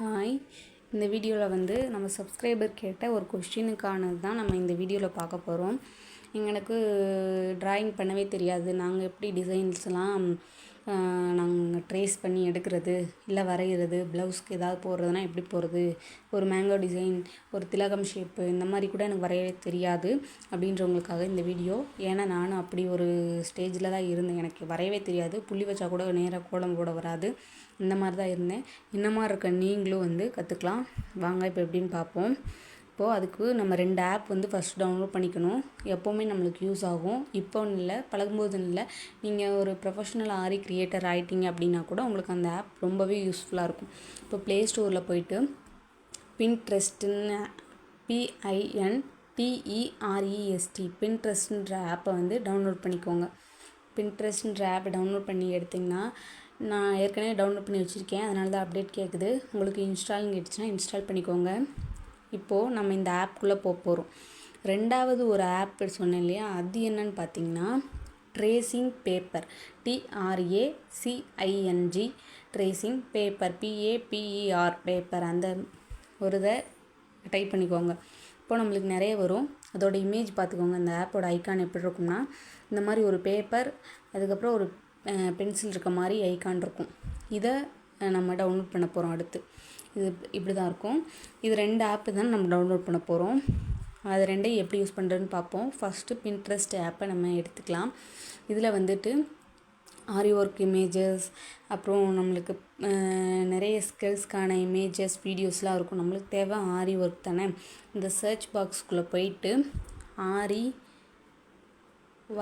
Hi இந்த வீடியோவில் வந்து நம்ம சப்ஸ்கிரைபர் கேட்ட ஒரு கொஸ்டினுக்கானது தான் நம்ம இந்த வீடியோவில் பார்க்க போகிறோம் எங்களுக்கு டிராயிங் பண்ணவே தெரியாது. நாங்கள் எப்படி டிசைன்ஸ்லாம் நாங்கள் ட்ரேஸ் பண்ணி எடுக்கிறது இல்லை வரைகிறது ப்ளவுஸ்க்கு ஏதாவது போடுறதுனா எப்படி போடுறது ஒரு மேங்கோ டிசைன் ஒரு திலகம் ஷேப்பு இந்த மாதிரி கூட எனக்கு வரையவே தெரியாது அப்படின்றவங்களுக்காக இந்த வீடியோ ஏன்னா நானும் அப்படி ஒரு ஸ்டேஜில் தான் இருந்தேன். எனக்கு வரையவே தெரியாது. புள்ளி வச்சா கூட நேராக கோலம் கூட வராது. இந்த மாதிரி தான் இருந்தேன். இந்த மாதிரி இருக்க நீங்களும் வந்து கற்றுக்கலாம் வாங்க இப்போ எப்படின்னு பார்ப்போம். இப்போது அதுக்கு நம்ம ரெண்டு ஆப் வந்து ஃபஸ்ட் டவுன்லோட் பண்ணிக்கணும். எப்போவுமே நம்மளுக்கு யூஸ் ஆகும். இப்போன்னு இல்லை பழகும்போதுன்னு இல்லை. நீங்கள் ஒரு ப்ரொஃபஷனல் ஆரி க்ரியேட்டர் ஆகிட்டீங்க அப்படின்னா கூட உங்களுக்கு அந்த ஆப் ரொம்பவே யூஸ்ஃபுல்லாக இருக்கும். இப்போ ப்ளே ஸ்டோரில் போயிட்டு பின்ட்ரெஸ்ட்டுன்னு பிஐஎன் டிஇஆர்இஎஸ்டி பின்ட்ரெஸ்ட்ன்ற ஆப்பை வந்து டவுன்லோட் பண்ணிக்கோங்க. பின்ட்ரெஸ்ட்ன்ற ஆப்பை டவுன்லோட் பண்ணி எடுத்திங்கன்னா நான் ஏற்கனவே டவுன்லோட் பண்ணி வச்சுருக்கேன். அதனால தான் அப்டேட் கேட்குது உங்களுக்கு இன்ஸ்டாலிங் கேட்டுச்சுன்னா இன்ஸ்டால் பண்ணிக்கோங்க. இப்போது நம்ம இந்த ஆப்குள்ளே போக போகிறோம் ரெண்டாவது ஒரு ஆப் சொன்னேன் இல்லையா? அது என்னன்னு பார்த்தீங்கன்னா tracing paper T R A C I N G tracing paper P A P E R paper அந்த ஒரு இதை டைப் பண்ணிக்கோங்க. இப்போ நம்மளுக்கு நிறைய வரும். அதோட இமேஜ் பார்த்துக்கோங்க அந்த ஆப்போட ஐக்கான் எப்படி இருக்கும்னா இந்த மாதிரி ஒரு பேப்பர் அதுக்கப்புறம் ஒரு பென்சில் இருக்க மாதிரி ஐக்கான் இருக்கும். இதை நம்ம டவுன்லோட் பண்ண போகிறோம் அடுத்து. இது இப்படி தான் இருக்கும். இது ரெண்டு ஆப்பு தான் நம்ம டவுன்லோட் பண்ண போகிறோம் அது ரெண்டையும் எப்படி யூஸ் பண்ணுறதுன்னு பார்ப்போம். ஃபஸ்ட்டு பின்ட்ரெஸ்ட் ஆப்பை நம்ம எடுத்துக்கலாம். இதில் வந்துட்டு ஆரி ஒர்க் இமேஜஸ் அப்புறம் நம்மளுக்கு நிறைய ஸ்கில்ஸ்க்கான இமேஜஸ் வீடியோஸ்லாம் இருக்கும். நம்மளுக்கு தேவை ஆரி ஒர்க் தானே? இந்த சர்ச் பாக்ஸ்குள்ளே போயிட்டு ஆரி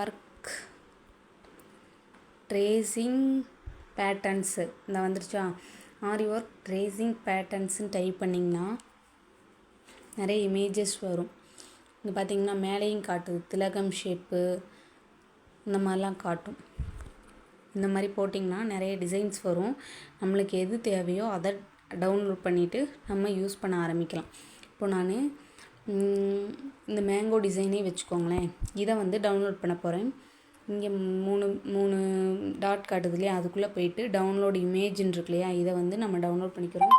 ஒர்க் ட்ரேசிங் பேட்டர்ன்ஸு இந்த வந்துருச்சா? ஆரி ஒர்க் ட்ரேசிங் பேட்டர்ன்ஸ்னு டைப் பண்ணிங்கன்னா நிறைய இமேஜஸ் வரும். இங்கே பார்த்திங்கன்னா மேலேயும் காட்டுது. திலகம் ஷேப்பு இந்த மாதிரிலாம் காட்டும். இந்த மாதிரி போட்டிங்கன்னா நிறைய டிசைன்ஸ் வரும். நம்மளுக்கு எது தேவையோ அதை டவுன்லோட் பண்ணிவிட்டு நம்ம யூஸ் பண்ண ஆரம்பிக்கலாம். இப்போ நான் இந்த மேங்கோ டிசைனே வச்சுக்கோங்களேன். இதை வந்து டவுன்லோட் பண்ண போகிறேன் இங்கே மூணு மூணு டாட் காட்டுது இல்லையா அதுக்குள்ளே போயிட்டு டவுன்லோட் இமேஜ்னு இருக்கு இல்லையா இதை வந்து நம்ம டவுன்லோட் பண்ணிக்கிறோம்.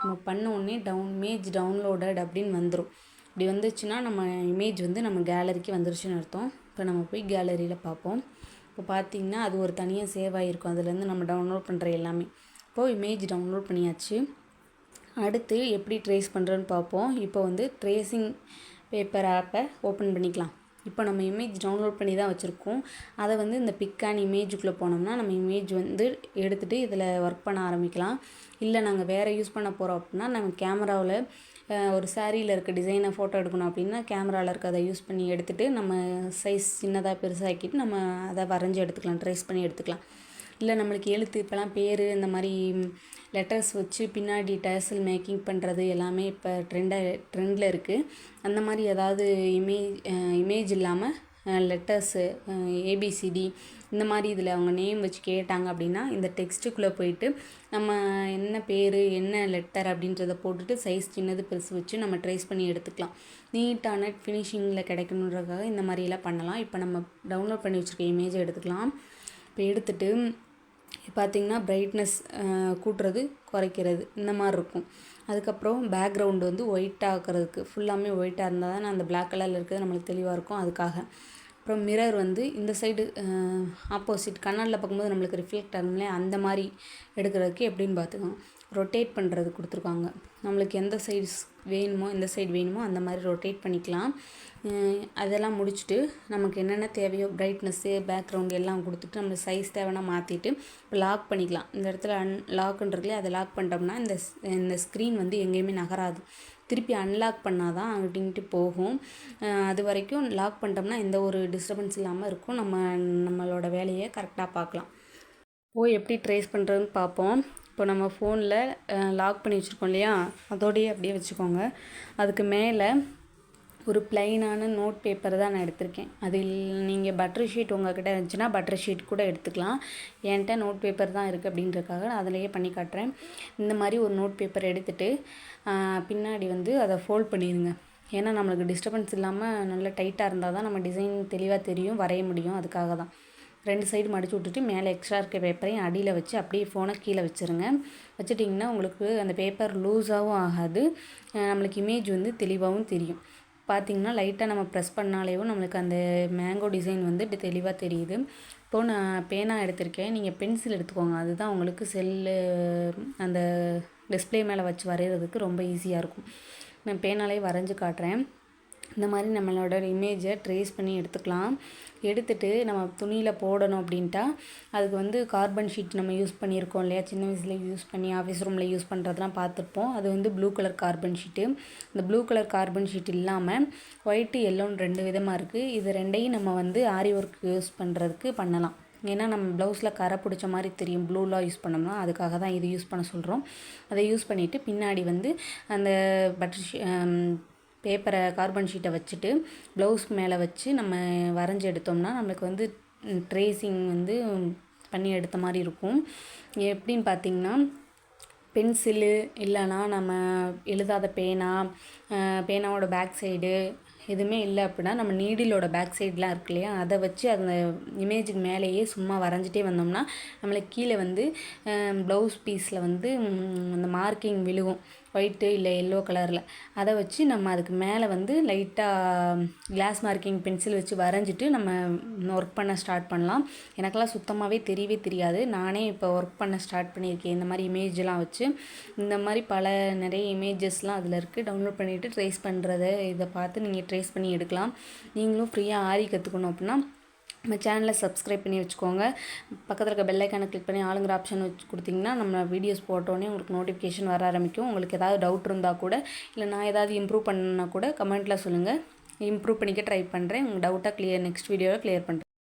நம்ம பண்ண உடனே டவுன் இமேஜ் டவுன்லோடட் அப்படின்னு வந்துடும் இப்படி வந்துச்சுன்னா நம்ம இமேஜ் வந்து நம்ம கேலரிக்கு வந்துருச்சுன்னு அர்த்தம். இப்போ நம்ம போய் கேலரியில் பார்ப்போம். இப்போ பார்த்தீங்கன்னா அது ஒரு தனியாக சேவ் ஆகிருக்கும். அதுலேருந்து நம்ம டவுன்லோட் பண்ணுற எல்லாமே. இப்போது இமேஜ் டவுன்லோட் பண்ணியாச்சு. அடுத்து எப்படி ட்ரேஸ் பண்ணுறோன்னு பார்ப்போம். இப்போ வந்து ட்ரேசிங் பேப்பர் ஆப்பை ஓப்பன் பண்ணிக்கலாம். இப்போ நம்ம இமேஜ் டவுன்லோட் பண்ணி தான் வச்சுருக்கோம். அதை வந்து இந்த பிக் அண்ட் இமேஜுக்குள்ளே போனோம்னா நம்ம இமேஜ் வந்து எடுத்துகிட்டு இதில் ஒர்க் பண்ண ஆரம்பிக்கலாம். இல்லை நாங்கள் வேறு யூஸ் பண்ண போகிறோம் அப்படின்னா நம்ம கேமராவில் ஒரு சாரியில் இருக்க டிசைனை ஃபோட்டோ எடுக்கணும் அப்படின்னா கேமராவில் இருக்க அதை யூஸ் பண்ணி எடுத்துகிட்டு நம்ம சைஸ் சின்னதாக பெருசாக்கிட்டு நம்ம அதை வரைஞ்சி எடுத்துக்கலாம் ட்ரேஸ் பண்ணி எடுத்துக்கலாம். இல்லை நம்மளுக்கு எழுத்து இப்போலாம் பேர் இந்த மாதிரி லெட்டர்ஸ் வச்சு பின்னாடி டேசல் மேக்கிங் பண்ணுறது எல்லாமே இப்போ ட்ரெண்டாக ட்ரெண்டில் இருக்குது அந்த மாதிரி ஏதாவது இமேஜ் இமேஜ் இல்லாமல் letters A B C D இந்த மாதிரி இதில் அவங்க நேம் வச்சு கேட்டாங்க அப்படின்னா இந்த டெக்ஸ்ட்டுக்குள்ளே போயிட்டு நம்ம என்ன பேர் என்ன லெட்டர் அப்படின்றத போட்டுட்டு சைஸ் சின்னது பெருசு வச்சு நம்ம ட்ரேஸ் பண்ணி எடுத்துக்கலாம். நீட்டான ஃபினிஷிங்கில் கிடைக்கணுன்றதுக்காக இந்த மாதிரியெல்லாம் பண்ணலாம். இப்போ நம்ம டவுன்லோட் பண்ணி வச்சுருக்க இமேஜை எடுத்துக்கலாம். இப்போ எடுத்துகிட்டு பார்த்திங்கன்னா ப்ரைட்னஸ் கூட்டுறது குறைக்கிறது இந்த மாதிரி இருக்கும். அதுக்கப்புறம் பேக்ரவுண்டு வந்து ஒயிட் ஆக்கிறதுக்கு ஃபுல்லாமே ஒயிட்டாக இருந்தால் தான் அந்த பிளாக் கலரில் இருக்கிறது நம்மளுக்கு தெளிவாக இருக்கும். அதுக்காக. அப்புறம் மிரர் வந்து இந்த சைடு ஆப்போசிட் கண்ணாடில் பார்க்கும்போது நம்மளுக்கு ரிஃப்ளெக்ட் ஆகணும்ல அந்த மாதிரி எடுக்கிறதுக்கு எப்படின்னு பார்த்துக்கணும் ரொட்டேட் பண்ணுறது கொடுத்துருக்காங்க. நம்மளுக்கு எந்த சைட்ஸ் வேணுமோ எந்த சைடு வேணுமோ அந்த மாதிரி ரொட்டேட் பண்ணிக்கலாம். அதெல்லாம் முடிச்சுட்டு நமக்கு என்னென்ன தேவையோ பிரைட்னஸ்ஸு பேக்ரவுண்ட் எல்லாம் கொடுத்துட்டு நம்ம சைஸ் தேவைன்னா மாற்றிட்டு இப்போ லாக் பண்ணிக்கலாம். இந்த இடத்துல அன் லாக்குன்றதுலேயே அதை லாக் பண்ணிட்டோம்னா இந்த இந்த ஸ்க்ரீன் வந்து எங்கேயுமே நகராது. திருப்பி அன்லாக் பண்ணால் தான் அப்படின்ட்டு போகும் அது வரைக்கும் லாக் பண்ணிட்டோம்னா எந்த ஒரு டிஸ்டர்பன்ஸ் இல்லாமல் இருக்கும். நம்ம நம்மளோட வேலையை கரெக்டாக பார்க்கலாம். போய் எப்படி ட்ரேஸ் பண்ணுறதுன்னு பார்ப்போம். இப்போ நம்ம ஃபோனில் லாக் பண்ணி வச்சுருக்கோம் இல்லையா? அதோடையே அப்படியே வச்சுக்கோங்க. அதுக்கு மேலே ஒரு ப்ளைனான நோட் பேப்பர் தான் நான் எடுத்திருக்கேன். அதில் நீங்கள் பட்டர் ஷீட் உங்கள்கிட்ட இருந்துச்சுன்னா பட்டர் ஷீட் கூட எடுத்துக்கலாம். என்கிட்ட நோட் பேப்பர் தான் இருக்குது அப்படின்றக்காக நான் அதிலேயே பண்ணி காட்டுறேன். இந்த மாதிரி ஒரு நோட் பேப்பர் எடுத்துகிட்டு பின்னாடி வந்து அதை ஃபோல்ட் பண்ணிடுங்க. ஏன்னா நம்மளுக்கு டிஸ்டர்பன்ஸ் இல்லாமல் நல்லா டைட்டாக இருந்தால் தான் நம்ம டிசைன் தெளிவாக தெரியும் வரைய முடியும். அதுக்காக தான் ரெண்டு சைடு மடிச்சு விட்டுட்டு மேலே எக்ஸ்ட்ரா இருக்க பேப்பரையும் அடியில் வச்சு அப்படியே ஃபோனை கீழே வச்சுருங்க. வச்சுட்டிங்கன்னா உங்களுக்கு அந்த பேப்பர் லூஸாகவும் ஆகாது. நம்மளுக்கு இமேஜ் வந்து தெளிவாகவும் தெரியும். பார்த்தீங்கன்னா லைட்டாக நம்ம ப்ரெஸ் பண்ணாலேயும் நம்மளுக்கு அந்த மேங்கோ டிசைன் வந்து இப்படி தெளிவாக தெரியுது. இப்போது நான் பேனா எடுத்திருக்கேன். நீங்கள் பென்சில் எடுத்துக்கோங்க. அதுதான் உங்களுக்கு செல்லு அந்த டிஸ்ப்ளே மேலே வச்சு வரைகிறதுக்கு ரொம்ப ஈஸியாக இருக்கும். நான் பேனாலே வரைஞ்சி காட்டுறேன். இந்த மாதிரி நம்மளோட இமேஜை ட்ரேஸ் பண்ணி எடுத்துக்கலாம். எடுத்துட்டு நம்ம துணியில் போடணும் அப்படின்ட்டா அதுக்கு வந்து கார்பன் ஷீட் நம்ம யூஸ் பண்ணியிருக்கோம் இல்லையா? சின்ன வயசில் யூஸ் பண்ணி ஆஃபீஸ் ரூமில் யூஸ் பண்ணுறதுலாம் பார்த்துருப்போம். அது வந்து ப்ளூ கலர் கார்பன் ஷீட்டு இந்த ப்ளூ கலர் கார்பன் ஷீட் இல்லாமல் ஒயிட்டு எல்லோன்னு ரெண்டு விதமாக இருக்குது இது ரெண்டையும் நம்ம வந்து ஆரி ஒர்க் யூஸ் பண்ணுறதுக்கு பண்ணலாம். ஏன்னா நம்ம ப்ளவுஸில் கரை பிடிச்ச மாதிரி தெரியும். ப்ளூலாம் யூஸ் பண்ணோம்னா அதுக்காக தான் இது யூஸ் பண்ண சொல்கிறோம் அதை யூஸ் பண்ணிவிட்டு பின்னாடி வந்து அந்த பட்டர் பேப்பரை கார்பன் ஷீட்டை வச்சுட்டு ப்ளவுஸ் மேலே வச்சு நம்ம வரைஞ்சி எடுத்தோம்னா நம்மளுக்கு வந்து ட்ரேசிங் வந்து பண்ணி எடுத்த மாதிரி இருக்கும். எப்படின்னு பார்த்தீங்கன்னா பென்சிலு இல்லைன்னா நம்ம எழுதாத பேனா பேனாவோட பேக் சைடு எதுவுமே இல்லை அப்படின்னா நம்ம நீடிலோட பேக் சைட்லாம் இருக்கு இல்லையா? அதை வச்சு அந்த இமேஜுக்கு மேலேயே சும்மா வரைஞ்சிட்டே வந்தோம்னா நம்மளுக்கு கீழே வந்து ப்ளவுஸ் பீஸில் வந்து அந்த மார்க்கிங் விழுகும். ஒயிட்டு இல்லை எல்லோ கலரில் அதை வச்சு நம்ம அதுக்கு மேலே வந்து லைட்டாக கிளாஸ் மார்க்கிங் பென்சில் வச்சு வரைஞ்சிட்டு நம்ம ஒர்க் பண்ண ஸ்டார்ட் பண்ணலாம். எனக்கெல்லாம் சுத்தமாகவே தெரியவே தெரியாது. நானே இப்போ ஒர்க் பண்ண ஸ்டார்ட் பண்ணியிருக்கேன். இந்த மாதிரி இமேஜ்லாம் வச்சு. இந்த மாதிரி பல நிறைய இமேஜஸ்லாம் அதில் இருக்குது டவுன்லோட் பண்ணிவிட்டு ட்ரேஸ் பண்ணுறத இதை பார்த்து நீங்கள் ட்ரேஸ் பண்ணி எடுக்கலாம். நீங்களும் ஃப்ரீயாக ஆரி கற்றுக்கணும் அப்படின்னா நம்ம சேனலை சப்ஸ்கிரைப் பண்ணி வச்சுக்கோங்க. பக்கத்தில் இருக்க பெல் கிளிக் பண்ணி ஆளுங்கிற ஆப்ஷன் வச்சு கொடுத்தீங்கன்னா நம்ம வீடியோஸ் போட்டோன்னே உங்களுக்கு நோட்டிஃபிகேஷன் வர ஆரம்பிக்கும். உங்களுக்கு ஏதாவது டவுட் இருந்தால் கூட இல்லை நான் ஏதாவது இம்ப்ரூவ் பண்ணணுன்னா கூட கமெண்ட்டில் சொல்லுங்கள் இம்ப்ரூவ் பண்ணிக்க ட்ரை பண்ணுறேன் உங்கள் டவுட்டாக கிளியர் நெக்ஸ்ட் வீடியோவில் கிளியர் பண்ணுறேன்